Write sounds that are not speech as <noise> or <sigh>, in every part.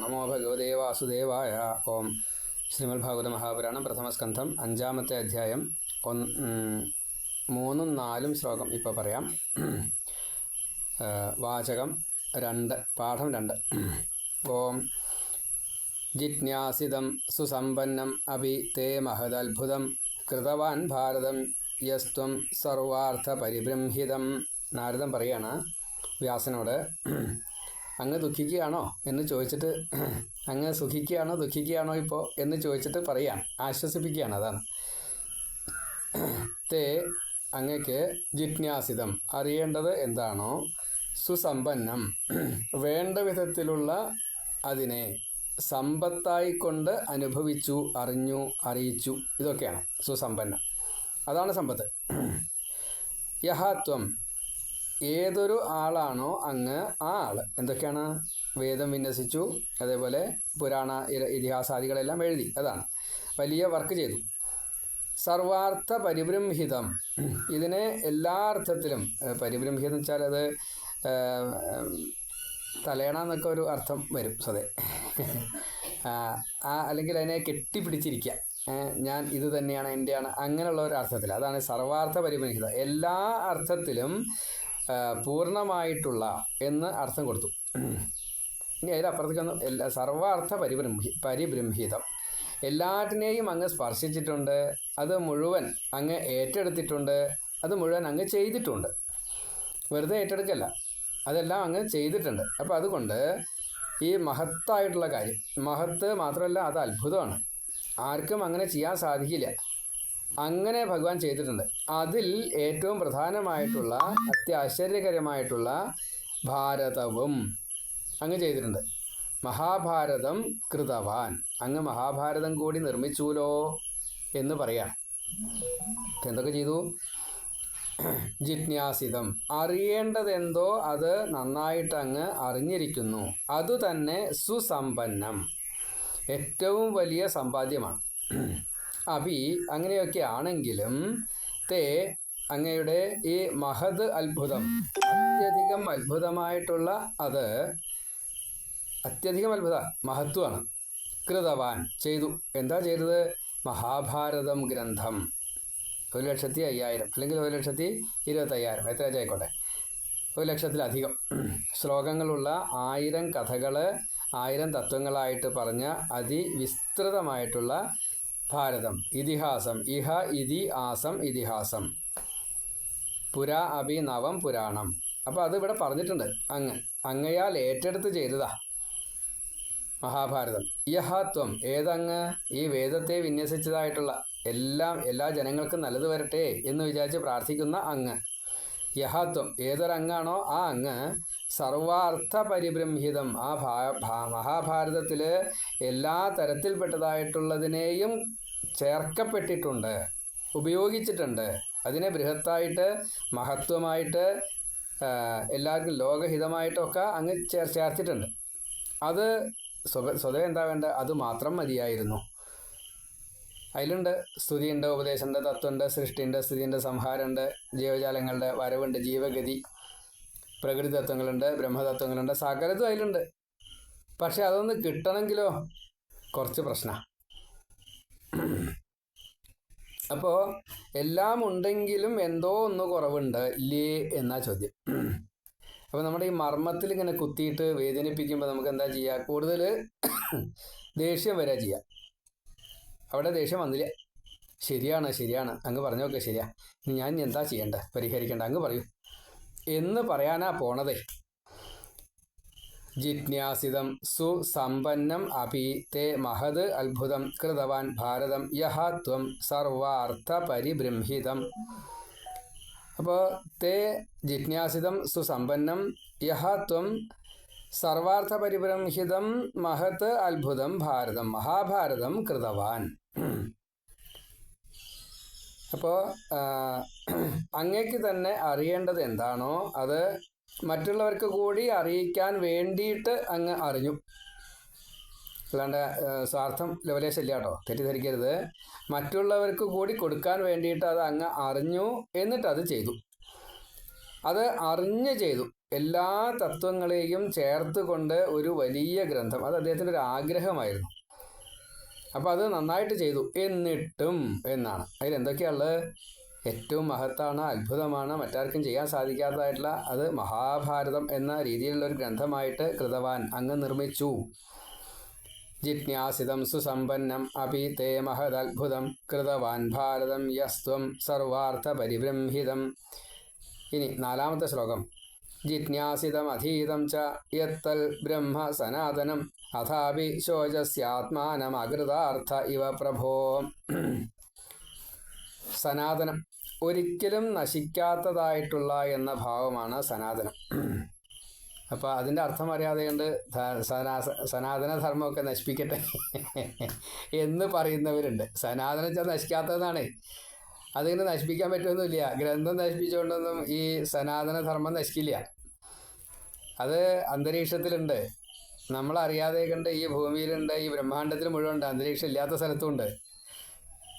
നമോ ഭഗവദേ വാസുദേവായ ഓം ശ്രീമദ് ഭാഗവത മഹാപുരാണം പ്രഥമസ്കന്ധം അഞ്ചാമത്തെ അധ്യായം മൂന്നും നാലും ശ്ലോകം ഇപ്പോൾ പറയാം. വാചകം രണ്ട് പാഠം രണ്ട്. ഓം ജിജ്ഞാസിതം സുസമ്പന്നം അഭി തേ മഹദത്ഭുതം കൃതവാൻ ഭാരതം യസ്ത്വം സർവാർത്ഥ പരിബ്രംഹിതം നാരദം പറയാണ് വ്യാസനോട് അങ്ങ് ദുഃഖിക്കുകയാണോ എന്ന് ചോദിച്ചിട്ട് അങ്ങ് സുഖിക്കുകയാണോ ദുഃഖിക്കുകയാണോ ഇപ്പോൾ എന്ന് ചോദിച്ചിട്ട് പറയാണ് ആശ്വസിപ്പിക്കുകയാണ് അതാണ്. തേ അങ്ങക്ക് ജിജ്ഞാസിതം. അറിയേണ്ടത് എന്താണോ? സുസമ്പന്നം. വേണ്ട വിധത്തിലുള്ള അതിനെ സമ്പത്തായിക്കൊണ്ട് അനുഭവിച്ചു അറിഞ്ഞു അറിയിച്ചു. ഇതൊക്കെയാണ് സുസമ്പന്നം. അതാണ് സമ്പത്ത്. യഹാത്വം. ഏതൊരു ആളാണോ അങ്ങ് ആ ആൾ എന്തൊക്കെയാണ്? വേദം വിന്യസിച്ചു അതേപോലെ പുരാണ ഇതിഹാസാദികളെല്ലാം എഴുതി. അതാണ്. വലിയ വർക്ക് ചെയ്തു. സർവാർത്ഥ പരിബ്രംഹിതം. ഇതിനെ എല്ലാ അർത്ഥത്തിലും പരിബ്രംഹിതം വെച്ചാൽ അത് എന്നൊക്കെ ഒരു അർത്ഥം വരും. സതേ. ആ, അല്ലെങ്കിൽ അതിനെ കെട്ടിപ്പിടിച്ചിരിക്കുക. ഞാൻ ഇത് തന്നെയാണ് എന്റെയാണ് അങ്ങനെയുള്ള ഒരു അർത്ഥത്തിൽ. അതാണ് സർവാർത്ഥ പരിബൃംഹിത എല്ലാ അർത്ഥത്തിലും പൂർണമായിട്ടുള്ള എന്ന് അർത്ഥം കൊടുത്തു. ഇനി അതിലപ്പുറത്തേക്കൊന്നും എല്ലാ സർവാർത്ഥ പരിബ്രംഹി പരിബ്രംഹിതം എല്ലാറ്റിനെയും അങ്ങ് സ്പർശിച്ചിട്ടുണ്ട്. അത് മുഴുവൻ അങ്ങ് ഏറ്റെടുത്തിട്ടുണ്ട്. അത് മുഴുവൻ അങ്ങ് ചെയ്തിട്ടുണ്ട്. വെറുതെ ഏറ്റെടുക്കല്ല. അതെല്ലാം അങ്ങ് ചെയ്തിട്ടുണ്ട്. അപ്പോൾ അതുകൊണ്ട് ഈ മഹത്തായിട്ടുള്ള കാര്യം മഹത്ത് മാത്രമല്ല അത് അത്ഭുതമാണ്. ആർക്കും അങ്ങനെ ചെയ്യാൻ സാധിക്കില്ല. അങ്ങനെ ഭഗവാൻ ചെയ്തിട്ടുണ്ട്. അതിൽ ഏറ്റവും പ്രധാനമായിട്ടുള്ള അത്യാശ്ചര്യകരമായിട്ടുള്ള ഭാരതവും അങ്ങ് ചെയ്തിട്ടുണ്ട്. മഹാഭാരതം കൃതവാൻ. അങ്ങ് മഹാഭാരതം കൂടി നിർമ്മിച്ചുവല്ലോ എന്ന് പറയാം എന്തൊക്കെ ചെയ്തു? ജിജ്ഞാസിതം. അറിയേണ്ടതെന്തോ അത് നന്നായിട്ട് അങ്ങ് അറിഞ്ഞിരിക്കുന്നു. അതുതന്നെ സുസമ്പന്നം. ഏറ്റവും വലിയ സമ്പാദ്യമാണ്. അഭി അങ്ങനെയൊക്കെ ആണെങ്കിലും തേ അങ്ങയുടെ ഈ മഹത് അത്ഭുതം അത്യധികം അത്ഭുതമായിട്ടുള്ള അത് അത്യധികം അത്ഭുത മഹത്വമാണ്. കൃതവാൻ ചെയ്തു. എന്താ ചെയ്തത്? മഹാഭാരതം ഗ്രന്ഥം. ഒരു ലക്ഷത്തി അയ്യായിരം അല്ലെങ്കിൽ ഒരു ലക്ഷത്തി ഇരുപത്തയ്യായിരം. എത്ര ആയിക്കോട്ടെ? ഒരു ലക്ഷത്തിലധികം. ശ്ലോകങ്ങളുള്ള ആയിരം കഥകൾ ആയിരം തത്വങ്ങളായിട്ട് പറഞ്ഞ അതിവിസ്തൃതമായിട്ടുള്ള ഭാരതം ഇതിഹാസം ഇഹ ഇതി ആസം ഇതിഹാസം. പുരാ അഭി നവം പുരാണം. അപ്പോൾ അത് ഇവിടെ പറഞ്ഞിട്ടുണ്ട്. അങ്ങ് അങ്ങയാൽ ഏറ്റെടുത്ത് ചെയ്തതാ മഹാഭാരതം. യഹാത്വം ഏതങ്ങ്? ഈ വേദത്തെ വിന്യസിച്ചതായിട്ടുള്ള എല്ലാം എല്ലാ ജനങ്ങൾക്കും നല്ലത് വരട്ടെ എന്ന് വിചാരിച്ച് പ്രാർത്ഥിക്കുന്ന അങ്ങ്. യഹാത്വം ഏതൊരങ്ങാണോ ആ അങ്ങ് സർവാർത്ഥ പരിബ്രംഹിതം ആ മഹാഭാരതത്തിൽ എല്ലാ തരത്തിൽപ്പെട്ടതായിട്ടുള്ളതിനെയും ചേർക്കപ്പെട്ടിട്ടുണ്ട് ഉപയോഗിച്ചിട്ടുണ്ട്. അതിനെ ബൃഹത്തായിട്ട് മഹത്വമായിട്ട് എല്ലാവർക്കും ലോകഹിതമായിട്ടൊക്കെ അങ്ങ് ചേർ ചേർത്തിട്ടുണ്ട്. അത് സ്വക സ്വതവേ എന്താ വേണ്ട? അത് മാത്രം മതിയായിരുന്നു. അതിലുണ്ട് സ്തുതിയുണ്ട് ഉപദേശമുണ്ട് തത്വമുണ്ട് സൃഷ്ടിയുണ്ട് സ്ഥിതിയുണ്ട് സംഹാരമുണ്ട് ജീവജാലങ്ങളുടെ വരവുണ്ട് ജീവഗതി പ്രകൃതി തത്വങ്ങളുണ്ട് ബ്രഹ്മതത്വങ്ങളുണ്ട് സകലതും അതിലുണ്ട്. പക്ഷെ അതൊന്ന് കിട്ടണമെങ്കിലോ? കുറച്ച് പ്രശ്ന. അപ്പോൾ എല്ലാം ഉണ്ടെങ്കിലും എന്തോ ഒന്ന് കുറവുണ്ട്. ഇല്ലേ എന്നാ ചോദ്യം. അപ്പോൾ നമ്മുടെ ഈ മർമ്മത്തിൽ ഇങ്ങനെ കുത്തിയിട്ട് വേദനിപ്പിക്കുമ്പോൾ നമുക്ക് എന്താ ചെയ്യാ? കൂടുതൽ ദേഷ്യം വരാ ചെയ്യുക അവിടെ ദേഷ്യം വന്നില്ല. ശരിയാണ് ശരിയാണ്. അങ്ങ് പറഞ്ഞോക്കെ ശരിയാ. ഞാൻ എന്താ ചെയ്യേണ്ടത് പരിഹരിക്കേണ്ട? അങ്ങ് പറയൂ. എന്ന് പറയാനാ പോണതേ. ജിജ്ഞാസിതം. സുസമ്പന്നം അപി തേ മഹത് അത്ഭുതം. കൃതവാൻ ഭാരതം യഹ ത്വം സർവാർത്ഥ പരിബൃംഹിതം അപ്പോൾ തേ ജിജ്ഞാസിതം സുസമ്പന്നം യഹ ത്വം സർവാർത്ഥ പരിബ്രംഹിതം മഹത് അത്ഭുതം ഭാരതം മഹാഭാരതം കൃതവാൻ. അപ്പോൾ അങ്ങേക്ക് തന്നെ അറിയേണ്ടത് എന്താണോ അത് മറ്റുള്ളവർക്ക് കൂടി അറിയിക്കാൻ വേണ്ടിയിട്ട് അങ്ങ് അറിഞ്ഞു. അല്ലാണ്ട് സ്വാർത്ഥം ലവലേശല്ല കേട്ടോ. തെറ്റിദ്ധരിക്കരുത്. മറ്റുള്ളവർക്ക് കൂടി കൊടുക്കാൻ വേണ്ടിയിട്ട് അത് അങ്ങ് അറിഞ്ഞു എന്നിട്ട് അത് ചെയ്തു. അത് അറിഞ്ഞ് ചെയ്തു. എല്ലാ തത്വങ്ങളെയും ചേർത്തുകൊണ്ട് ഒരു വലിയ ഗ്രന്ഥം. അത് അദ്ദേഹത്തിന്റെ ഒരു ആഗ്രഹമായിരുന്നു. അപ്പോൾ അത് നന്നായിട്ട് ചെയ്തു. എന്നിട്ടും എന്നാണ്. അതിൽ ഏറ്റവും മഹത്താണ് അത്ഭുതമാണ് മറ്റാർക്കും ചെയ്യാൻ സാധിക്കാത്തതായിട്ടുള്ള അത് മഹാഭാരതം എന്ന രീതിയിലുള്ള ഒരു ഗ്രന്ഥമായിട്ട് കൃതവാൻ അങ്ങ് നിർമ്മിച്ചു. ജിജ്ഞാസിതം സുസമ്പന്നം അപി തേ മഹദത്ഭുതം കൃതവാൻ ഭാരതം യസ്ത്വം സർവാർത്ഥ പരിബ്രംഹിതം ഇനി നാലാമത്തെ ശ്ലോകം. ജിജ്ഞാസിതം അധീതം ച യത്തൽ ബ്രഹ്മ സനാതനം അഥാപി ശോചസ്യാത്മാനമകൃതാർത്ഥ ഇവ പ്രഭോ. സനാതനം ഒരിക്കലും നശിക്കാത്തതായിട്ടുള്ള എന്ന ഭാവമാണ് സനാതനം. അപ്പോൾ അതിന്റെ അർത്ഥം അറിയാതെ കൊണ്ട് സനാതന ധർമ്മമൊക്കെ നശിപ്പിക്കട്ടെ എന്ന് പറയുന്നവരുണ്ട്. സനാതനം വെച്ചാൽ നശിക്കാത്തതാണ് അതിങ്ങനെ നശിപ്പിക്കാൻ പറ്റുമൊന്നുമില്ല ഗ്രന്ഥം നശിപ്പിച്ചുകൊണ്ടൊന്നും ഈ സനാതന ധർമ്മം നശിക്കില്ല. അത് അന്തരീക്ഷത്തിലുണ്ട്. നമ്മളറിയാതെ കണ്ട് ഈ ഭൂമിയിലുണ്ട്. ഈ ബ്രഹ്മാണ്ടത്തിൽ മുഴുവൻ ഉണ്ട്. അന്തരീക്ഷം ഇല്ലാത്ത സ്ഥലത്തുമുണ്ട്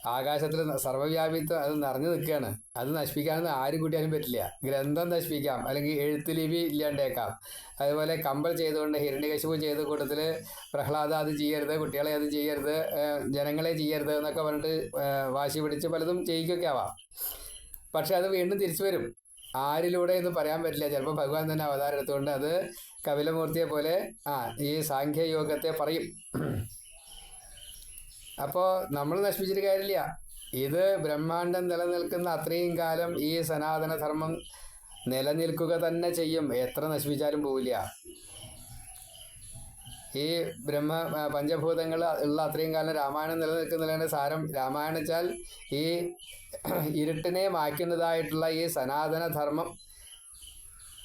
ആകാശത്തിൽ സർവവ്യാപിത്വം അത് നിറഞ്ഞു നിൽക്കുകയാണ്. അത് നശിപ്പിക്കാനൊന്നും ആരും കൂട്ടിയാലും പറ്റില്ല. ഗ്രന്ഥം നശിപ്പിക്കാം. അല്ലെങ്കിൽ എഴുത്ത് ലിപി ഇല്ലാണ്ടേക്കാം. അതുപോലെ കമ്പൽ ചെയ്തുകൊണ്ട് ഹിരണ്യകശിപു ചെയ്ത കൂട്ടത്തിൽ പ്രഹ്ലാദ അത് ചെയ്യരുത് കുട്ടികളെ അത് ചെയ്യരുത് ജനങ്ങളെ ചെയ്യരുത് എന്നൊക്കെ പറഞ്ഞിട്ട് വാശി പിടിച്ച് പലതും ചെയ്യിക്കൊക്കെ ആവാം. പക്ഷെ അത് വീണ്ടും തിരിച്ചു വരും. ആരിലൂടെ എന്ന് പറയാൻ പറ്റില്ല. ചിലപ്പോൾ ഭഗവാൻ തന്നെ അവതാരം എടുത്തുകൊണ്ട് അത് കപിലമൂർത്തിയെ പോലെ ആ ഈ സാഖ്യയോഗത്തെ പറയും. അപ്പോൾ നമ്മൾ നശിപ്പിച്ചിട്ട് കാര്യമില്ല. ഇത് ബ്രഹ്മാണ്ടം നിലനിൽക്കുന്ന അത്രയും കാലം ഈ സനാതന ധർമ്മം നിലനിൽക്കുക തന്നെ ചെയ്യും. എത്ര നശിപ്പിച്ചാലും പോവില്ല. ഈ ബ്രഹ്മ പഞ്ചഭൂതങ്ങൾ ഉള്ള അത്രയും കാലം രാമായണം നിലനിൽക്കുന്നതിന്റെ സാരം രാമായണിച്ചാൽ ഈ ഇരുട്ടിനെ മായ്ക്കുന്നതായിട്ടുള്ള ഈ സനാതന ധർമ്മം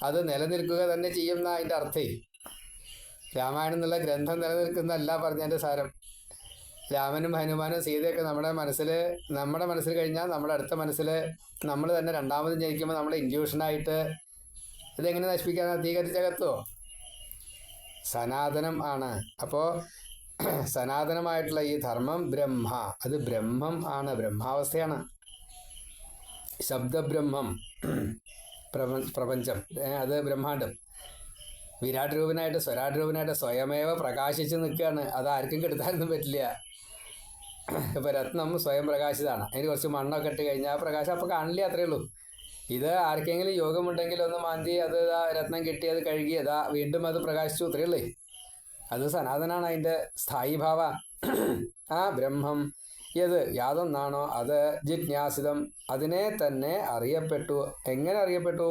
അത് നിലനിൽക്കുക തന്നെ ചെയ്യുന്ന അതിന്റെ അർത്ഥം. രാമായണം എന്നുള്ള ഗ്രന്ഥം നിലനിൽക്കുന്നതല്ല പറഞ്ഞതിന്റെ സാരം. രാമനും ഹനുമാനും സീതയൊക്കെ നമ്മുടെ മനസ്സിൽ നമ്മുടെ മനസ്സിൽ കഴിഞ്ഞാൽ നമ്മുടെ അടുത്ത മനസ്സിൽ നമ്മൾ തന്നെ രണ്ടാമത് ജനിക്കുമ്പോൾ നമ്മുടെ ഇൻഡ്യൂഷനായിട്ട് ഇതെങ്ങനെ നശിപ്പിക്കാനാണ് തീ കത്തിച്ചകത്തോ സനാതനം ആണ്. അപ്പോൾ <clears throat> സനാതനമായിട്ടുള്ള ഈ ധർമ്മം ബ്രഹ്മ. അത് ബ്രഹ്മം ആണ്. ബ്രഹ്മാവസ്ഥയാണ്. ശബ്ദബ്രഹ്മം. <clears throat> പ്രപ- പ്രപഞ്ചം. അത് ബ്രഹ്മാണ്ടം. വിരാട് രൂപനായിട്ട് സ്വരാട് രൂപനായിട്ട് സ്വയമേവ പ്രകാശിച്ച് നിൽക്കുകയാണ്. അത് ആർക്കും കെടുത്താനൊന്നും പറ്റില്ല. ഇപ്പൊ രത്നം സ്വയം പ്രകാശിതാണ് അതിന് കുറച്ച് മണ്ണൊക്കെ ഇട്ട് കഴിഞ്ഞാൽ ആ പ്രകാശം അപ്പോൾ കാണില്ല അത്രേ ഉള്ളൂ ഇത് ആർക്കെങ്കിലും യോഗമുണ്ടെങ്കിൽ ഒന്ന് മാന്തി അത് രത്നം കിട്ടി അത് കഴുകി അതാ വീണ്ടും അത് പ്രകാശിച്ചു അത്രേ ഉള്ളൂ അത് സനാതനാണ് അതിന്റെ സ്ഥായി ഭാവ ആ ബ്രഹ്മം ഏത് യാതൊന്നാണോ അത് ജിജ്ഞാസിതം. അതിനെ തന്നെ അറിയപ്പെട്ടു. എങ്ങനെ അറിയപ്പെട്ടു?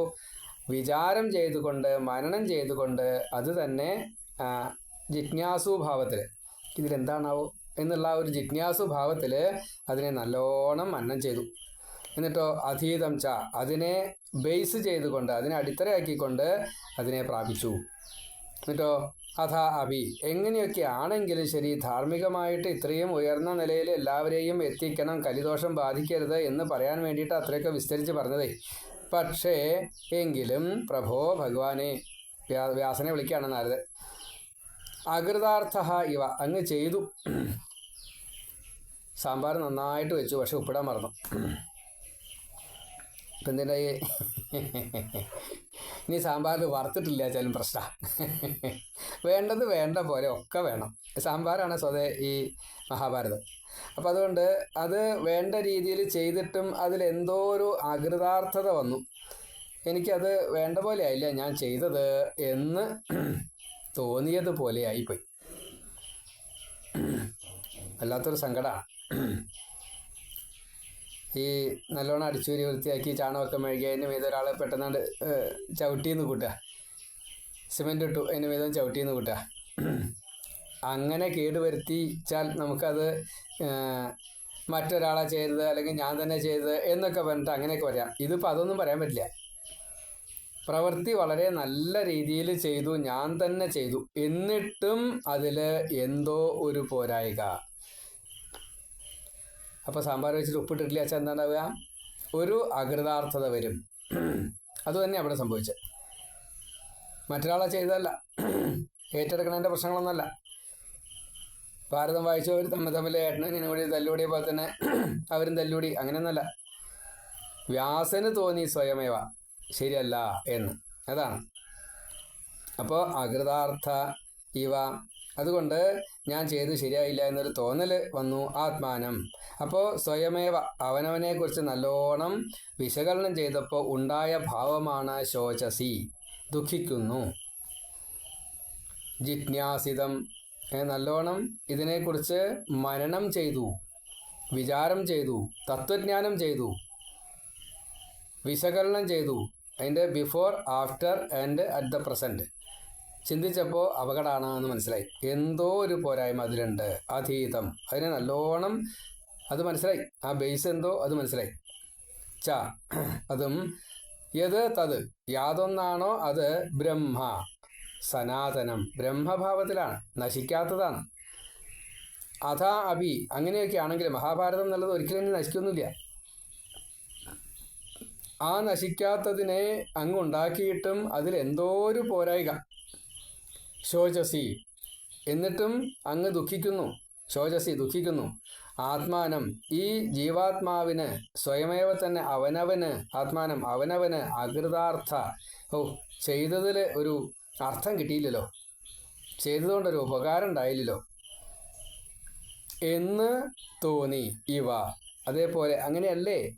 വിചാരം ചെയ്തുകൊണ്ട് മനനം ചെയ്തുകൊണ്ട് അത് തന്നെ ജിജ്ഞാസുഭാവത്തിൽ ജിജ്ഞാസു ഭാവത്തിൽ ഇതിലെന്താണാവോ? എന്നുള്ള ഒരു ജിജ്ഞാസു ഭാവത്തിൽ അതിനെ നല്ലോണം മന്നം ചെയ്തു. എന്നിട്ടോ അധീതം ച അതിനെ ബേസ് ചെയ്തുകൊണ്ട് അതിനെ അടിത്തറയാക്കിക്കൊണ്ട് അതിനെ പ്രാപിച്ചു. എന്നിട്ടോ അഥ അഭി എങ്ങനെയൊക്കെ ആണെങ്കിലും ശരി ധാർമ്മികമായിട്ട് ഇത്രയും ഉയർന്ന നിലയിൽ എല്ലാവരെയും എത്തിക്കണം കലിദോഷം ബാധിക്കരുത് എന്ന് പറയാൻ വേണ്ടിയിട്ട് അത്രയൊക്കെ വിസ്തരിച്ച് പറഞ്ഞതേ. പക്ഷേ എങ്കിലും പ്രഭോ ഭഗവാനെ വ്യാസനെ വിളിക്കുകയാണ് നാരദൻ. അകൃതാർത്ഥ ഇവ അങ്ങ് ചെയ്തു. സാമ്പാർ നന്നായിട്ട് വെച്ചു പക്ഷെ ഉപ്പിടാൻ മറന്നു. ഇപ്പം എന്തിന്റെ ഇനി സാമ്പാറിൽ വറുത്തിട്ടില്ല വെച്ചാലും പ്രശ്ന. വേണ്ടത് വേണ്ട പോലെ ഒക്കെ വേണം. സാമ്പാറാണ് സ്വതേ ഈ മഹാഭാരതം. അപ്പം അതുകൊണ്ട് അത് വേണ്ട രീതിയിൽ ചെയ്തിട്ടും അതിലെന്തോ ഒരു അകൃതാർത്ഥത വന്നു. എനിക്കത് വേണ്ട പോലെ ആയില്ല ഞാൻ ചെയ്തത് എന്ന് തോന്നിയത് പോലെ ആയിപ്പോയി. വല്ലാത്തൊരു സങ്കടമാണ് ഈ നല്ലോണം അടിച്ചൂരി വൃത്തിയാക്കി ചാണകമൊക്കെ മെഴുകി അതിന്റെ മീതെ ഒരാളെ പെട്ടെന്നാണ്ട് ചവിട്ടിന്ന് കൂട്ടുക. സിമെന്റ് ഇട്ടു അതിന്റെ ചവിട്ടി ചവിട്ടിന്ന് കൂട്ടുക. അങ്ങനെ കേടുവരുത്തിച്ചാൽ നമുക്കത് മറ്റൊരാളെ ചെയ്തത് അല്ലെങ്കിൽ ഞാൻ തന്നെ ചെയ്തത് എന്നൊക്കെ പറഞ്ഞിട്ട് അങ്ങനെയൊക്കെ പറയാം. ഇതിപ്പോൾ അതൊന്നും പറയാൻ പറ്റില്ല. പ്രവൃത്തി വളരെ നല്ല രീതിയിൽ ചെയ്തു ഞാൻ തന്നെ ചെയ്തു. എന്നിട്ടും അതിൽ എന്തോ ഒരു പോരായിക. അപ്പോൾ സാമ്പാർ വെച്ചിട്ട് ഉപ്പിട്ടിട്ടില്ല വെച്ചാൽ എന്താണാവുക ഒരു അകൃതാർത്ഥത വരും. അത് തന്നെ അവിടെ സംഭവിച്ചത്. മറ്റൊരാളെ ചെയ്തതല്ല. ഏറ്റെടുക്കണതിന്റെ പ്രശ്നങ്ങളൊന്നുമല്ല. ഭാരതം വായിച്ചവർ തമ്മിൽ തമ്മിൽ ഏട്ടനും കൂടി തല്ലുകൂടിയ പോലെ തന്നെ അവരും തല്ലുകൂടി. അങ്ങനെയൊന്നുമല്ല. വ്യാസന് തോന്നി സ്വയമേവ. ശരിയല്ല എന്ന്. അതാണ്. അപ്പോൾ അകൃതാർത്ഥ ഇവ അതുകൊണ്ട് ഞാൻ ചെയ്ത് ശരിയായില്ല എന്നൊരു തോന്നൽ വന്നു ആത്മാനം. അപ്പോൾ സ്വയമേവ അവനവനെക്കുറിച്ച് നല്ലോണം വിശകലനം ചെയ്തപ്പോൾ ഉണ്ടായ ഭാവമാണ് ശോചസി. ദുഃഖിക്കുന്നു. ജിജ്ഞാസിതം. നല്ലോണം ഇതിനെക്കുറിച്ച് മരണം ചെയ്തു. വിചാരം ചെയ്തു. തത്വജ്ഞാനം ചെയ്തു. വിശകലനം ചെയ്തു. അതിന്റെ before after and at the present ചിന്തിച്ചപ്പോൾ അപകടമാണ് എന്ന് മനസ്സിലായി. എന്തോ ഒരു പോരായ്മ അതിലുണ്ട്. അതീതം. അതിനെ നല്ലോണം അത് മനസ്സിലായി. ആ ബേസ് എന്തോ അത് മനസ്സിലായി. ച അതും യത് തത് യാതൊന്നാണോ അത് ബ്രഹ്മ? സനാതനം. ബ്രഹ്മഭാവത്തിലാണ്. നശിക്കാത്തതാണ്. അഥാ അഭി. അങ്ങനെയൊക്കെ ആണെങ്കിൽ മഹാഭാരതം എന്നുള്ളത് ഒരിക്കലും നശിക്കൊന്നുമില്ല. ആ നശിക്കാത്തതിനെ അങ്ങ് ഉണ്ടാക്കിയിട്ടും അതിൽ എന്തോ ഒരു പോരായിക. ശോചസി എന്നിട്ടും അങ്ങ് ദുഃഖിക്കുന്നു. ശോചസി ദുഃഖിക്കുന്നു. ആത്മാനം. ഈ ജീവാത്മാവിന് സ്വയമേവ തന്നെ അവനവന് ആത്മാനം അവനവന് അകൃതാർത്ഥ. ഓ ചെയ്തതിൽ ഒരു അർത്ഥം കിട്ടിയില്ലല്ലോ. ചെയ്തതുകൊണ്ടൊരു ഉപകാരം ഉണ്ടായില്ലല്ലോ. എന്ന് തോന്നി ഇവ. അതേപോലെ അങ്ങനെയല്ലേ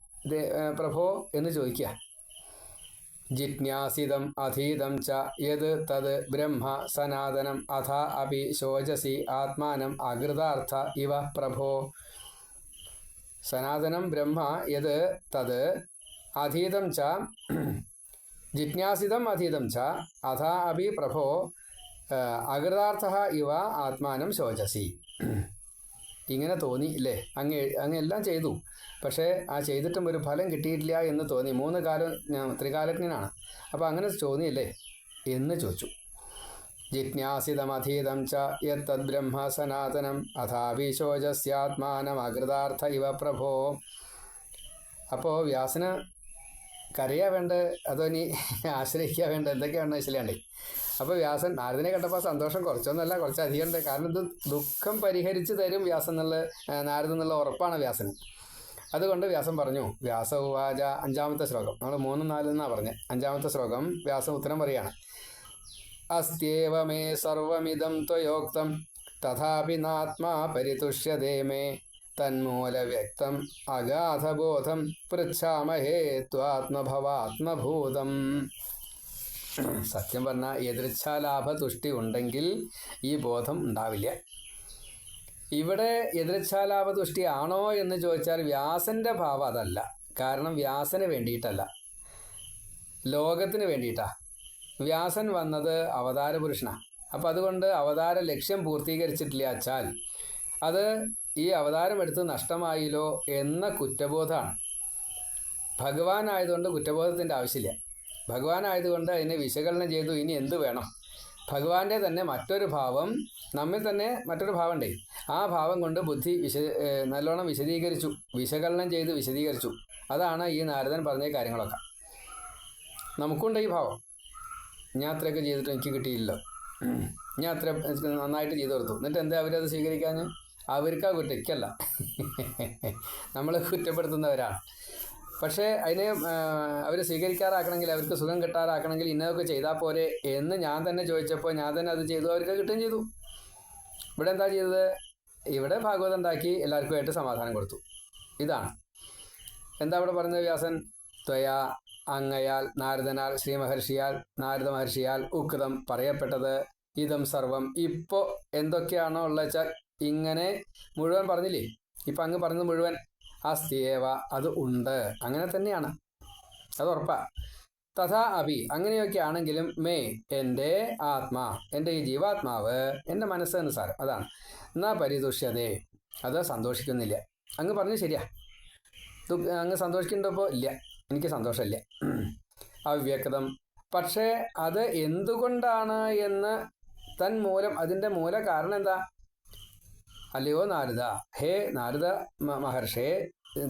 പ്രഭോ എന്ന് ചോദിക്കുക ജിജ്ഞാസിതം അധീതം ച യത് തത് ബ്രഹ്മ സനാതനം അഥ അപി ശോചസി ആത്മാനം അകൃതാർത്ഥ ഇവ പ്രഭോ. സനാതനം ബ്രഹ്മ യത് തത് അധീതം ച ജിജ്ഞാസിതം അധീതം ച അഥ അപി പ്രഭോ അകൃതാർത്ഥ ഇവ ആത്മാനം ശോചസി. ഇങ്ങനെ തോന്നി ഇല്ലേ? അങ്ങ് അങ്ങ് എല്ലാം ചെയ്തു. പക്ഷേ ആ ചെയ്തിട്ടും ഒരു ഫലം കിട്ടിയിട്ടില്ല എന്ന് തോന്നി. മൂന്ന് കാലം ഞാൻ ത്രികാലജ്ഞനാണ്. അപ്പോൾ അങ്ങനെ തോന്നി തോന്നിയില്ലേ എന്ന് ചോദിച്ചു. ജിജ്ഞാസിതമധീതം ച യത്തദ് ബ്രഹ്മ സനാതനം അഥാവിശോചസ്യാത്മാനമകൃതാർത്ഥ ഇവ പ്രഭോ. അപ്പോൾ വ്യാസന് കരയാ വേണ്ട അതോ ഇനി ആശ്രയിക്കുക വേണ്ട എന്തൊക്കെയാണെന്ന് വെച്ചില്ലാണ്ടേ അപ്പോൾ വ്യാസൻ നാരദിനെ കണ്ടപ്പോൾ സന്തോഷം കുറച്ചൊന്നല്ല കുറച്ചധികം ഉണ്ട് കാരണം ഇത് ദുഃഖം പരിഹരിച്ചു തരും വ്യാസൻ എന്നുള്ള നാരദ എന്നുള്ള ഉറപ്പാണ് വ്യാസന്. അതുകൊണ്ട് വ്യാസം പറഞ്ഞു വ്യാസ ഉവാച അഞ്ചാമത്തെ ശ്ലോകം. നമ്മൾ മൂന്നും നാലും എന്നാണ് പറഞ്ഞത് അഞ്ചാമത്തെ ശ്ലോകം വ്യാസം ഉത്തരം പറയാണ്. അസ്ത്യേവ മേ സർവമിദം ത്വയോക്തം തഥാപി നാത്മാ പരിതുഷ്യതേ മേ തന്മൂലവ്യക്തം അഗാധബോധം പൃച്ഛാമഹേ ത്വാത്മഭവാത്മഭൂതം. സത്യം പറഞ്ഞാൽ എതിർച്ഛാലാഭ തുഷ്ടി ഉണ്ടെങ്കിൽ ഈ ബോധം ഉണ്ടാവില്ല. ഇവിടെ എതിർച്ഛാലാഭ തുഷ്ടി ആണോ എന്ന് ചോദിച്ചാൽ വ്യാസന്റെ ഭാവം അതല്ല. കാരണം വ്യാസന് വേണ്ടിയിട്ടല്ല. ലോകത്തിന് വേണ്ടിയിട്ടാ. വ്യാസൻ വന്നത് അവതാര പുരുഷനാണ് അപ്പം അതുകൊണ്ട് അവതാര ലക്ഷ്യം പൂർത്തീകരിച്ചിട്ടില്ല അച്ചാൽ. അത് ഈ അവതാരം എടുത്ത് നഷ്ടമായില്ലോ എന്ന കുറ്റബോധമാണ്. ഭഗവാനായതുകൊണ്ട് കുറ്റബോധത്തിന്റെ ആവശ്യമില്ല. ഭഗവാനായതുകൊണ്ട് അതിനെ വിശകലനം ചെയ്തു. ഇനി എന്ത് വേണം? ഭഗവാന്റെ തന്നെ മറ്റൊരു ഭാവം നമ്മിൽ തന്നെ മറ്റൊരു ഭാവം ഉണ്ടേ ആ ഭാവം കൊണ്ട് ബുദ്ധി വിശ നല്ലോണം വിശദീകരിച്ചു. വിശകലനം ചെയ്ത് വിശദീകരിച്ചു. അതാണ് ഈ നാരദൻ പറഞ്ഞ കാര്യങ്ങളൊക്കെ. നമുക്കുണ്ട് ഈ ഭാവം. ഞാൻ അത്രയൊക്കെ ചെയ്തിട്ട് എനിക്ക് കിട്ടിയില്ല. ഞാൻ അത്ര നന്നായിട്ട് ചെയ്തു കൊടുത്തു. എന്നിട്ട് എന്താ അവരത് സ്വീകരിക്കാഞ്ഞ്? ആ കുറ്റയ്ക്കല്ല <laughs> നമ്മളെ കുറ്റപ്പെടുത്തുന്നവരാണ്. പക്ഷേ അതിനെ അവർ സ്വീകരിക്കാറാക്കണമെങ്കിൽ അവർക്ക് സുഖം കിട്ടാറാക്കണമെങ്കിൽ ഇന്നതൊക്കെ ചെയ്താൽ പോരെ എന്ന് ഞാൻ തന്നെ ചോദിച്ചപ്പോൾ ഞാൻ തന്നെ അത് ചെയ്തു. അവർക്ക് കിട്ടുകയും ചെയ്തു. ഇവിടെ എന്താ ചെയ്തത്? ഇവിടെ ഭാഗവതം ഉണ്ടാക്കി എല്ലാവർക്കുമായിട്ട് സമാധാനം കൊടുത്തു. ഇതാണ്. എന്താ ഇവിടെ പറഞ്ഞത് വ്യാസൻ? ത്വയാ അങ്ങയാൽ നാരദനാൽ ശ്രീമഹർഷിയാൽ നാരദ മഹർഷിയാൽ ഉക്തം പറയപ്പെട്ടത് ഇതം സർവം. ഇപ്പോൾ എന്തൊക്കെയാണോ ഉള്ളത് വെച്ചാൽ ഇങ്ങനെ മുഴുവൻ പറഞ്ഞില്ലേ? ഇപ്പം അങ്ങ് പറഞ്ഞത് മുഴുവൻ അസ്തിയേവ അത് ഉണ്ട്. അങ്ങനെ തന്നെയാണ്. അത് ഉറപ്പാ. തഥാ അഭി അങ്ങനെയൊക്കെ ആണെങ്കിലും മേ എന്റെ ആത്മാ എന്റെ ഈ ജീവാത്മാവ് എന്റെ മനസ്സനുസാരം അതാണ്. എന്നാ പരിതുഷ്യതേ അത് സന്തോഷിക്കുന്നില്ല. അങ്ങ് പറഞ്ഞു ശരിയാ. അങ്ങ് സന്തോഷിക്കുന്നുണ്ടപ്പോൾ ഇല്ല. എനിക്ക് സന്തോഷമില്ല. അവ്യക്തം പക്ഷേ അത് എന്തുകൊണ്ടാണ് എന്ന് തൻ മൂലം അതിന്റെ മൂല കാരണം എന്താ? അല്ലയോ നാരദ? ഹേ നാരദ മഹർഷേ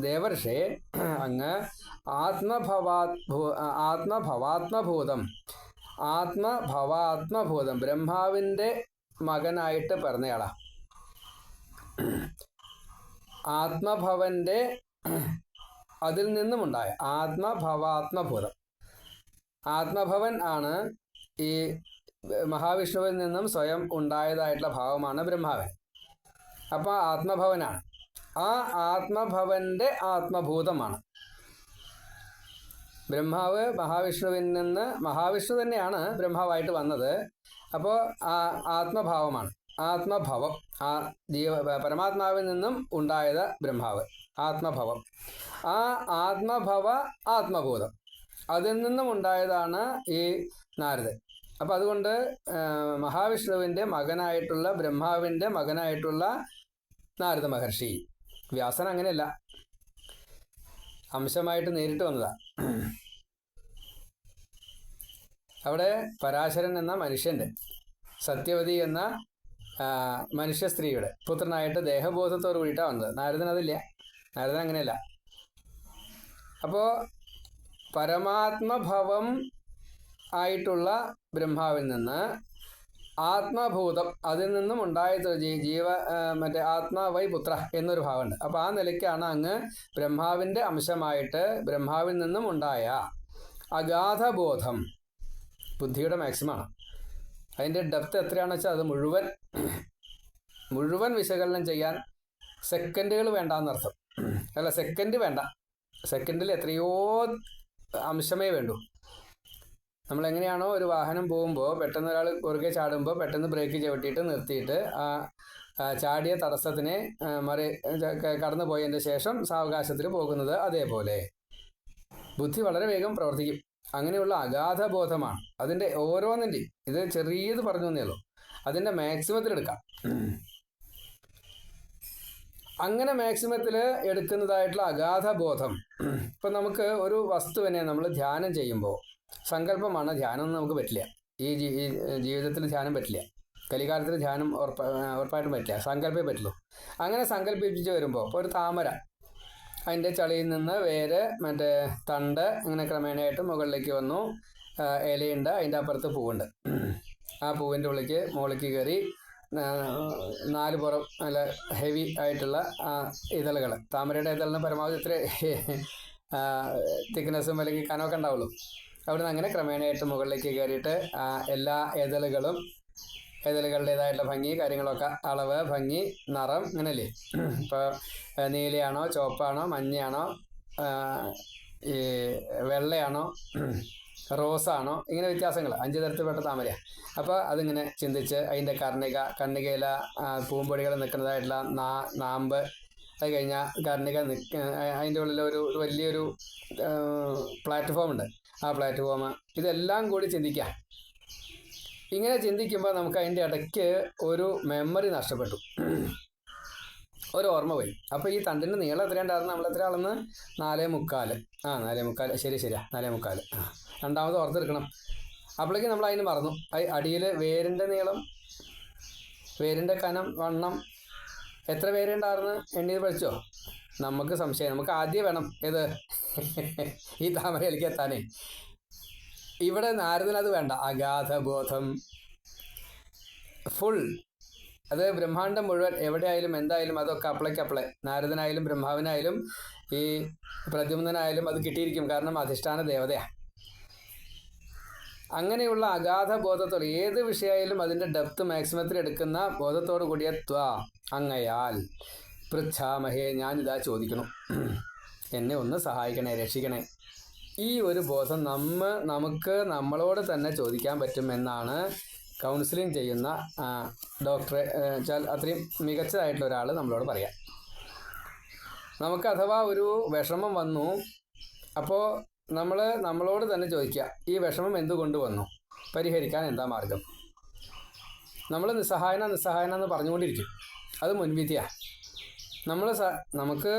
ദേവർഷേ <clears throat> അങ്ങ് ആത്മഭവാത്മഭൂതം ആത്മഭവാത്മഭൂതം ബ്രഹ്മാവിന്റെ മകനായിട്ട് പറഞ്ഞയാളാ <clears throat> ആത്മഭവന്റെ <clears throat> അതിൽ നിന്നുമുണ്ടായ ആത്മഭവാത്മഭൂതം. ആത്മഭവൻ ആണ് ഈ മഹാവിഷ്ണുവിൽ നിന്നും സ്വയം ഉണ്ടായതായിട്ടുള്ള ഭാവമാണ് ബ്രഹ്മാവൻ. അപ്പോൾ ആത്മഭവനാണ്. ആ ആത്മഭവന്റെ ആത്മഭൂതമാണ്. ബ്രഹ്മാവ് മഹാവിഷ്ണുവിൽ നിന്ന് മഹാവിഷ്ണു തന്നെയാണ് ബ്രഹ്മാവായിട്ട് വന്നത്. അപ്പോൾ ആ ആത്മഭാവമാണ്. ആത്മഭവം. ആ ജീവ പരമാത്മാവിൽ നിന്നും ഉണ്ടായത് ബ്രഹ്മാവ്. ആത്മഭവം. ആ ആത്മഭവ ആത്മഭൂതം. അതിൽ നിന്നും ഉണ്ടായതാണ് ഈ നാരദൻ. അപ്പം അതുകൊണ്ട് മഹാവിഷ്ണുവിന്റെ മകനായിട്ടുള്ള ബ്രഹ്മാവിന്റെ മകനായിട്ടുള്ള നാരദ മഹർഷി. വ്യാസൻ അങ്ങനെയല്ല. അംശമായിട്ട് നേരിട്ട് വന്നതാ. അവിടെ പരാശരൻ എന്ന മനുഷ്യന്റെ സത്യവതി എന്ന മനുഷ്യ സ്ത്രീയുടെ പുത്രനായിട്ട് ദേഹബോധത്തോട് കൂടിയിട്ടാണ് വന്നത്. നാരദൻ അതില്ല. നാരദൻ അങ്ങനെയല്ല. അപ്പോൾ പരമാത്മഭവം ആയിട്ടുള്ള ബ്രഹ്മാവിൽ നിന്ന് ആത്മഭൂതം അതിൽ നിന്നും ഉണ്ടായത് ജീവ മറ്റേ ആത്മാവൈ പുത്ര എന്നൊരു ഭാവമുണ്ട് അപ്പോൾ ആ നിലയ്ക്കാണ് അങ്ങ് ബ്രഹ്മാവിന്റെ അംശമായിട്ട് ബ്രഹ്മാവിൽ നിന്നും ഉണ്ടായ അഗാധബോധം. ബുദ്ധിയുടെ മാക്സിമാണ് അതിന്റെ ഡെപ്ത് എത്രയാണെന്ന് വെച്ചാൽ അത് മുഴുവൻ മുഴുവൻ വിശകലനം ചെയ്യാൻ സെക്കൻഡുകൾ വേണ്ടാന്നർത്ഥം അല്ല സെക്കൻഡ് വേണ്ട. സെക്കൻഡിൽ എത്രയോ അംശമേ വേണ്ടൂ. നമ്മൾ എങ്ങനെയാണോ ഒരു വാഹനം പോകുമ്പോൾ പെട്ടെന്ന് ഒരാൾ കുറുകെ ചാടുമ്പോൾ പെട്ടെന്ന് ബ്രേക്ക് ചവിട്ടിയിട്ട് നിർത്തിയിട്ട് ആ ചാടിയ തടസ്സത്തിനെ മറി കടന്നു പോയതിന്റെ ശേഷം സാവകാശത്തിൽ പോകുന്നത് അതേപോലെ. ബുദ്ധി വളരെ വേഗം പ്രവർത്തിക്കും. അങ്ങനെയുള്ള അഗാധ ബോധമാണ് അതിന്റെ ഓരോന്നിന്റെയും ഇത് ചെറിയത് പറഞ്ഞു തന്നേ ഉള്ളൂ. അതിന്റെ മാക്സിമത്തിൽ എടുക്കാം. അങ്ങനെ മാക്സിമത്തിൽ എടുക്കുന്നതായിട്ടുള്ള അഗാധ ബോധം ഇപ്പം നമുക്ക് ഒരു വസ്തുവിനെ നമ്മൾ ധ്യാനം ചെയ്യുമ്പോൾ സങ്കല്പമാണ് ധ്യാനം നമുക്ക് പറ്റില്ല. ഈ ജീവിതത്തിൽ ധ്യാനം പറ്റില്ല. കലികാലത്തിൽ ധ്യാനം ഉറപ്പ ഉറപ്പായിട്ടും പറ്റില്ല. സങ്കല്പേ പറ്റുള്ളൂ. അങ്ങനെ സങ്കല്പിച്ച് വരുമ്പോൾ ഇപ്പോൾ ഒരു താമര അതിന്റെ ചളിയിൽ നിന്ന് വേര് മറ്റേ തണ്ട് ഇങ്ങനെ ക്രമേണയായിട്ട് മുകളിലേക്ക് വന്നു. ഇലയുണ്ട് അതിന്റെ അപ്പുറത്ത് പൂവുണ്ട്. ആ പൂവിന്റെ ഉള്ളിലേക്ക് മുകളിലേക്ക് കയറി നാല് പുറം നല്ല ഹെവി ആയിട്ടുള്ള ഇതളുകൾ താമരയുടെ ഇതളിന് പരമാവധി ഇത്ര തിക്നെസ്സും അല്ലെങ്കിൽ കനമൊക്കെ ഉണ്ടാവുള്ളൂ. അവിടെ നിന്ന് അങ്ങനെ ക്രമേണയായിട്ട് മുകളിലേക്ക് കയറിയിട്ട് എല്ലാ എതലുകളും എതലുകളുടേതായിട്ടുള്ള ഭംഗി കാര്യങ്ങളൊക്കെ അളവ് ഭംഗി നിറം അങ്ങനെയല്ലേ ഇപ്പോൾ നീലയാണോ ചുവപ്പാണോ മഞ്ഞയാണോ ഈ വെള്ളയാണോ റോസാണോ ഇങ്ങനെ വ്യത്യാസങ്ങൾ. അഞ്ച് തരത്തിൽപ്പെട്ട താമരയാണ് അപ്പോൾ അതിങ്ങനെ ചിന്തിച്ച് അതിന്റെ കർണിക കർണികയില പൂമ്പൊടികൾ നിൽക്കുന്നതായിട്ടുള്ള നാ നാമ്പ് അത് കഴിഞ്ഞാൽ കർണിക നിൽക്ക അതിന്റെ ഉള്ളിൽ ഒരു വലിയൊരു പ്ലാറ്റ്ഫോം ഉണ്ട്. ആ പ്ലാറ്റ്ഫോം ഇതെല്ലാം കൂടി ചിന്തിക്കാം. ഇങ്ങനെ ചിന്തിക്കുമ്പോൾ നമുക്ക് അതിന്റെ ഇടയ്ക്ക് ഒരു മെമ്മറി നഷ്ടപ്പെട്ടു. ഒരു ഓർമ്മ പോയി. അപ്പോൾ ഈ തണ്ടിന്റെ നീളം എത്രയുണ്ടായിരുന്നു? നമ്മൾ എത്ര ആളെന്ന്? നാലേ മുക്കാൽ ആ നാലേ മുക്കാൽ ശരി ശരിയാ. നാലേ മുക്കാൽ ആ രണ്ടാമത് ഓർത്തെടുക്കണം. അപ്പോഴേക്കും നമ്മൾ അതിന് മറന്നു. അടിയിൽ വേരിന്റെ നീളം വേരിന്റെ കനം വണ്ണം. എത്ര പേരുണ്ടായിരുന്നു? എണ്ണീത് പഠിച്ചോ? നമുക്ക് സംശയം നമുക്ക് ആദ്യം വേണം ഏത്? ഈ താമരയിലേക്ക് എത്താനേ. ഇവിടെ നാരദനത് വേണ്ട. അഗാധബോധം. ഫുൾ അത് ബ്രഹ്മാണ്ടം മുഴുവൻ എവിടെയായാലും എന്തായാലും അതൊക്കെ അപ്ലൈക്ക് അപ്ലൈ നാരദനായാലും ബ്രഹ്മാവിനായാലും ഈ പ്രദ്യുമ്നായാലും അത് കിട്ടിയിരിക്കും. കാരണം അധിഷ്ഠാന ദേവതയാണ് അങ്ങനെയുള്ള അഗാധ ബോധത്തോട് ഏത് വിഷയമായാലും അതിന്റെ ഡെപ്ത് മാക്സിമത്തിൽ എടുക്കുന്ന ബോധത്തോടു കൂടിയ ത്വ അങ്ങയാൽ. പൃച്ഛാമഹേ ഞാനിതാ ചോദിക്കുന്നു. എന്നെ ഒന്ന് സഹായിക്കണേ രക്ഷിക്കണേ. ഈ ഒരു ബോധം നമ്മ നമുക്ക് നമ്മളോട് തന്നെ ചോദിക്കാൻ പറ്റും എന്നാണ് കൗൺസിലിംഗ് ചെയ്യുന്ന ഡോക്ടറെ വെച്ചാൽ അത്രയും മികച്ചതായിട്ടുള്ള ഒരാൾ നമ്മളോട് പറയാം നമുക്ക് അഥവാ ഒരു വിഷമം വന്നു അപ്പോൾ നമ്മൾ നമ്മളോട് തന്നെ ചോദിക്കുക ഈ വിഷമം എന്തുകൊണ്ട് വന്നു? പരിഹരിക്കാൻ എന്താ മാർഗം? നമ്മൾ നിസ്സഹായന നിസ്സഹായന എന്ന് പറഞ്ഞുകൊണ്ടിരിക്കും. അത് മുൻവിധിയാണ് നമ്മൾ നമുക്ക്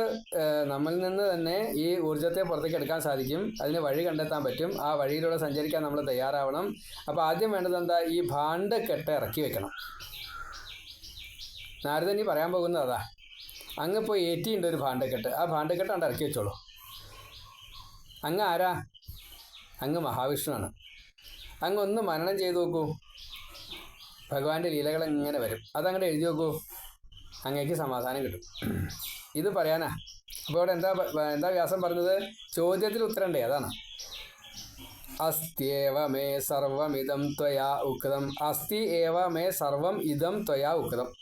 നമ്മളിൽ നിന്ന് തന്നെ ഈ ഊർജത്തെ പുറത്തേക്ക് എടുക്കാൻ സാധിക്കും. അതിന് വഴി കണ്ടെത്താൻ പറ്റും. ആ വഴിയിലൂടെ സഞ്ചരിക്കാൻ നമ്മൾ തയ്യാറാവണം. അപ്പോൾ ആദ്യം വേണ്ടത് എന്താ? ഈ ഭാണ്ഡ കെട്ട ഇറക്കി വെക്കണം. നാരദനി പറയാൻ പോകുന്നത് അതാ. അങ്ങ് ഇപ്പോൾ ഏറ്റിയുണ്ട് ഒരു ഭാണ്ഡക്കെട്ട് ആ ഭാണ്ഡക്കെട്ട് അവിടെ ഇറക്കി വെച്ചോളൂ. അങ്ങ് ആരാ? അങ്ങ് മഹാവിഷ്ണുവാണ്. അങ്ങ് ഒന്ന് മനനം ചെയ്തു നോക്കൂ. ഭഗവാന്റെ ലീലകൾ എങ്ങനെ വരും. അതങ്ങോട്ട് എഴുതി നോക്കൂ. അങ്ങേക്ക് സമാധാനം കിട്ടും. ഇത് പറയാനാ. അപ്പോൾ ഇവിടെ എന്താ എന്താ വ്യാസം പറഞ്ഞത്? ചോദ്യത്തിൽ ഉത്തരണ്ടേ അതാണ്. അസ്ത്യേവ മേ സർവം ഇതം ത്വയാ ഉക്തം. അസ്തി ഏവ മേ സർവം ഇതം ത്വയാ ഉക്തം.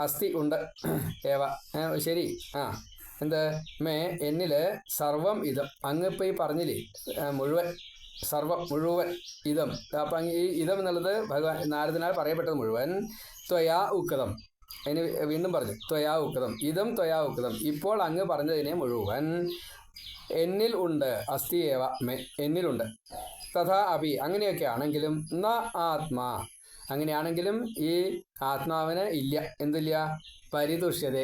അസ്തി ഉണ്ട്. ഏവ. ശരി. ആ. എന്ത്? മേ എന്നിൽ സർവം ഇതം. അങ്ങ് ഈ പറഞ്ഞില്ലേ? മുഴുവൻ. സർവം മുഴുവൻ ഇതം. അപ്പം ഈ ഇതം എന്നുള്ളത് ഭഗവാൻ നാരദനാൽ പറയപ്പെട്ടത് മുഴുവൻ ത്വയാ ഉക്തം. അതിന് വീണ്ടും പറഞ്ഞു ത്വയാ ഉക്തം ഇതം ത്വയാ ഉക്തം ഇപ്പോൾ അങ്ങ് പറഞ്ഞതിനെ മുഴുവൻ എന്നിൽ ഉണ്ട് അസ്ഥി ഏവ മേ എന്നിലുണ്ട് തഥാ അഭി അങ്ങനെയൊക്കെ ആണെങ്കിലും ന ആത്മാ അങ്ങനെയാണെങ്കിലും ഈ ആത്മാവിന് ഇല്ല. എന്തില്ല? പരിതുഷ്യത.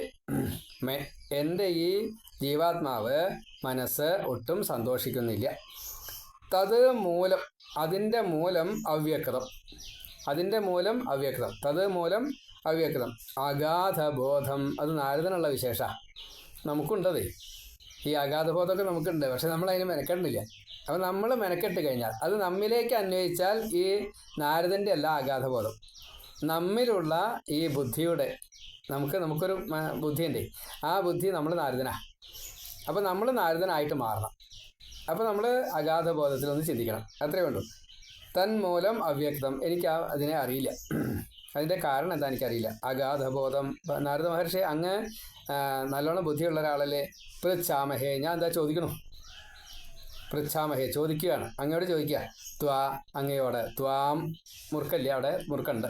മേ എന്റെ ഈ ജീവാത്മാവ് മനസ്സ് ഒട്ടും സന്തോഷിക്കുന്നില്ല. തത് മൂലം അതിന്റെ മൂലം അവ്യക്തം അതിന്റെ മൂലം അവ്യക്തം തത് മൂലം അവ്യക്തം അഗാധബോധം അത് നാരദനുള്ള വിശേഷ. നമുക്കുണ്ടത്. ഈ അഗാധബോധമൊക്കെ നമുക്കുണ്ട്. പക്ഷെ നമ്മൾ അതിന് മെനക്കെട്ടില്ല അപ്പം നമ്മൾ മെനക്കെട്ട് കഴിഞ്ഞാൽ അത് നമ്മിലേക്ക് അന്വയിച്ചാൽ ഈ നാരദന്റെ അല്ല അഗാധബോധം. നമ്മിലുള്ള ഈ ബുദ്ധിയുടെ നമുക്ക് നമുക്കൊരു ബുദ്ധിയുണ്ട്. ആ ബുദ്ധി നമ്മൾ നാരദനാ. അപ്പോൾ നമ്മൾ നാരദനായിട്ട് മാറണം. അപ്പോൾ നമ്മൾ അഗാധബോധത്തിലൊന്ന് ചിന്തിക്കണം. അത്രയേ വേണ്ടൂ തന്മൂലം അവ്യക്തം. എനിക്ക് അതിനെ അറിയില്ല. അതിന്റെ കാരണം എന്താ എനിക്കറിയില്ല. അഗാധബോധം. നാരദ മഹർഷി അങ്ങ് നല്ലോണം ബുദ്ധിയുള്ള ഒരാളല്ലേ? പൃച്ഛാമഹേ. ഞാൻ എന്താ ചോദിക്കണോ? പൃച്ഛാമഹേ. ചോദിക്കുകയാണ്. അങ്ങയോട് ചോദിക്കുക. ത്വാ അങ്ങയോട്. ത്വാം മുറുക്കല്ലേ അവിടെ? മുറുക്കുണ്ട്.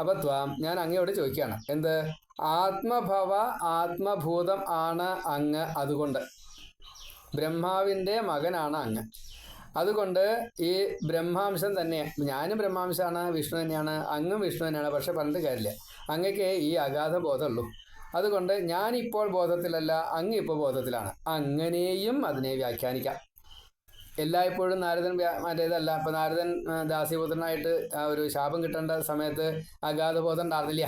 അപ്പോൾ ത്വാം ഞാൻ അങ്ങയോട് ചോദിക്കുകയാണ്. എന്ത്? ആത്മഭവ ആത്മഭൂതം ആണ് അങ്ങ് അതുകൊണ്ട്. ബ്രഹ്മാവിന്റെ മകനാണ് അങ്ങ്. അതുകൊണ്ട് ഈ ബ്രഹ്മാംശം തന്നെ ഞാനും ബ്രഹ്മാംശമാണ് വിഷ്ണു തന്നെയാണ് അങ്ങും വിഷ്ണു തന്നെയാണ് പക്ഷെ പറഞ്ഞിട്ട് കാര്യമില്ല. അങ്ങക്ക് ഈ അഗാധ ബോധമുള്ളൂ. അതുകൊണ്ട് ഞാനിപ്പോൾ ബോധത്തിലല്ല അങ്ങ് ഇപ്പോൾ ബോധത്തിലാണ്. അങ്ങനെയും അതിനെ വ്യാഖ്യാനിക്കാം. എല്ലായ്പ്പോഴും നാരദൻ മറ്റേതല്ല ഇപ്പം നാരദൻ ദാസ്യപുത്രനായിട്ട് ആ ഒരു ശാപം കിട്ടേണ്ട സമയത്ത് അഗാധബോധം ഉണ്ടായിരുന്നില്ല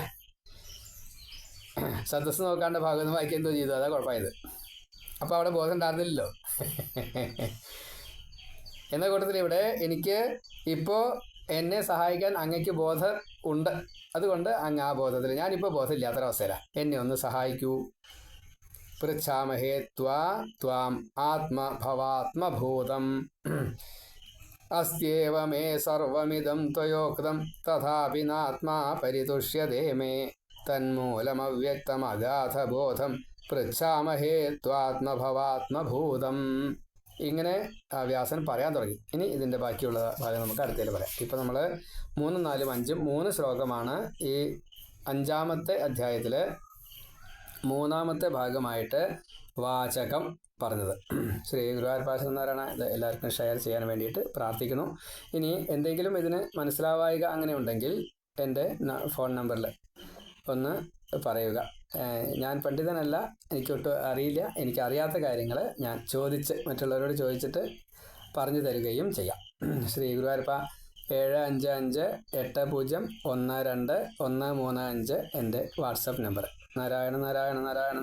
സദസ് നോക്കാണ്ട് ഭാഗത്ത് വായിക്കുക എന്തോ ചെയ്തു അതാ കുഴപ്പമായത്. അപ്പോൾ അവിടെ ബോധം ഉണ്ടായിരുന്നില്ലല്ലോ എന്ന കൂട്ടത്തിൽ ഇവിടെ എനിക്ക് ഇപ്പോൾ എന്നെ സഹായിക്കാൻ അങ്ങയ്ക്ക് ബോധം ഉണ്ട്. അതുകൊണ്ട് അങ്ങ് ആ ബോധത്തിൽ ഞാനിപ്പോൾ ബോധമില്ലാത്തൊരവസ്ഥയിലാണ് എന്നെ ഒന്ന് സഹായിക്കൂ. പൃച്ഛാമഹേ ത്വാ ത്വാം ആത്മഭവാത്മഭൂതം. അസ്യേവ മേ സർവമിദം ത്വയോക്തം തഥാപി നാത്മാ പരിതുഷ്യതേ മേ. തന്മൂലമവ്യക്തമഗാധബോധം പൃച്ഛാമഹേ ത്വാത്മഭവാത്മഭൂതം. ഇങ്ങനെ വ്യാസൻ പറയാൻ തുടങ്ങി. ഇനി ഇതിന്റെ ബാക്കിയുള്ള ഭാഗം നമുക്ക് അടുത്തതിൽ പറയാം. ഇപ്പം നമ്മൾ മൂന്നും നാലും അഞ്ചും മൂന്ന് ശ്ലോകമാണ് ഈ അഞ്ചാമത്തെ അധ്യായത്തിൽ മൂന്നാമത്തെ ഭാഗമായിട്ട് വാചകം പറഞ്ഞത്. ശ്രീ ഗുരുവായൂർപ്പാശൻ നാരായണ ഇത് എല്ലാവർക്കും ഷെയർ ചെയ്യാൻ വേണ്ടിയിട്ട് പ്രാർത്ഥിക്കുന്നു. ഇനി എന്തെങ്കിലും ഇതിന് മനസ്സിലാവായിക അങ്ങനെ ഉണ്ടെങ്കിൽ എന്റെ ഫോൺ നമ്പറിൽ ഒന്ന് പറയുക. ഞാൻ പണ്ഡിതനല്ല എനിക്കൊട്ടും അറിയില്ല എനിക്കറിയാത്ത കാര്യങ്ങൾ ഞാൻ ചോദിച്ച് മറ്റുള്ളവരോട് ചോദിച്ചിട്ട് പറഞ്ഞു തരികയും ചെയ്യാം. ശ്രീ ഗുരുവായൂരപ്പ ഏഴ് അഞ്ച് അഞ്ച് എട്ട് പൂജ്യം ഒന്ന് രണ്ട് ഒന്ന് മൂന്ന് അഞ്ച് എന്റെ വാട്സപ്പ് നമ്പർ നാരായണ നാരായണ നാരായണ